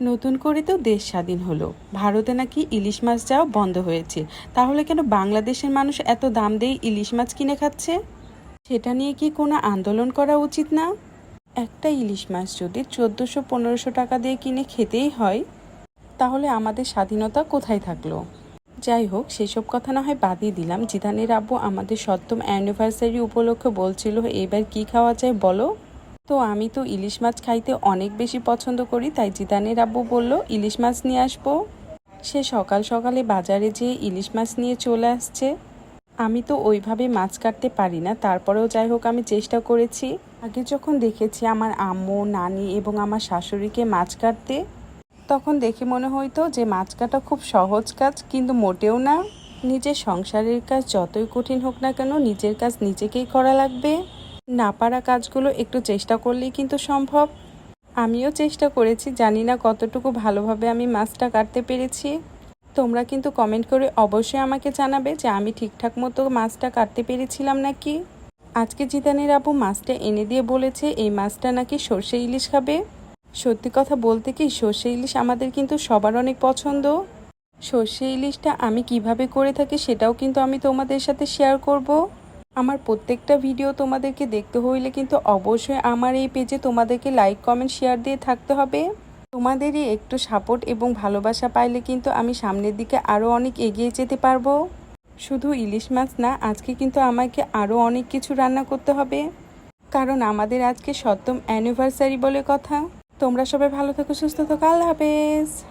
নতুন করে তো দেশ স্বাধীন হলো। ভারতে নাকি ইলিশ মাছ যাওয়া বন্ধ হয়েছে। তাহলে কেন বাংলাদেশের মানুষ এত দাম দিয়ে ইলিশ মাছ কিনে খাচ্ছে? সেটা নিয়ে কি কোনো আন্দোলন করা উচিত না? একটা ইলিশ মাছ যদি চোদ্দোশো পনেরোশো টাকা দিয়ে কিনে খেতেই হয়, তাহলে আমাদের স্বাধীনতা কোথায় থাকল? যাই হোক, সেসব কথা না হয় বাদই দিলাম। জিদানের আব্বু আমাদের সপ্তম অ্যানিভার্সারি উপলক্ষে বলছিল, এবার কি খাওয়া যায় বলো? তো আমি তো ইলিশ মাছ খাইতে অনেক বেশি পছন্দ করি, তাই জিদানের আব্বু বলল, ইলিশ মাছ নিয়ে আসব? সে সকাল সকালে বাজারে যেয়ে ইলিশ মাছ নিয়ে চলে আসছে। আমি তো ওইভাবে মাছ কাটতে পারি না, তারপরেও যাই হোক আমি চেষ্টা করেছি। আগে যখন দেখেছি আমার আম্মু, নানি এবং আমার শাশুড়িকে মাছ কাটতে, তখন দেখে মনে হইতো যে মাছ কাটা খুব সহজ কাজ, কিন্তু মোটেও না। নিজের সংসারের কাজ যতই কঠিন হোক না কেন, নিজের কাজ নিজেকেই করা লাগবে। না পারা কাজগুলো একটু চেষ্টা করলেই কিন্তু সম্ভব। আমিও চেষ্টা করেছি, জানি না কতটুকু ভালোভাবে আমি মাছটা কাটতে পেরেছি। তোমরা কিন্তু কমেন্ট করে অবশ্যই আমাকে জানাবে যে আমি ঠিকঠাক মতো মাছটা কাটতে পেরেছিলাম নাকি। আজকে জিতানের আপু মাছটা এনে দিয়ে বলেছে, এই মাছটা নাকি সর্ষে ইলিশ খাবে? সত্যি কথা বলতে কি, সর্ষে ইলিশ আমাদের কিন্তু সবার অনেক পছন্দ। সর্ষে ইলিশটা আমি কীভাবে করে থাকি সেটাও কিন্তু আমি তোমাদের সাথে শেয়ার করব। আমার প্রত্যেকটা ভিডিও তোমাদেরকে দেখতে হইলে কিন্তু অবশ্যই আমার এই পেজে তোমাদেরকে লাইক কমেন্ট শেয়ার দিয়ে থাকতে হবে। তোমাদেরই একটু সাপোর্ট এবং ভালোবাসা পাইলে কিন্তু আমি সামনের দিকে আরও অনেক এগিয়ে যেতে পারব। শুধু ইলিশ মাছ না, আজকে কিন্তু আমাকে আরও অনেক কিছু রান্না করতে হবে। কারণ আমাদের আজকে সপ্তম অ্যানিভার্সারি বলে কথা। তোমরা সবাই ভালো থাকো, সুস্থ থাকো, আল্লাহ হাফেজ।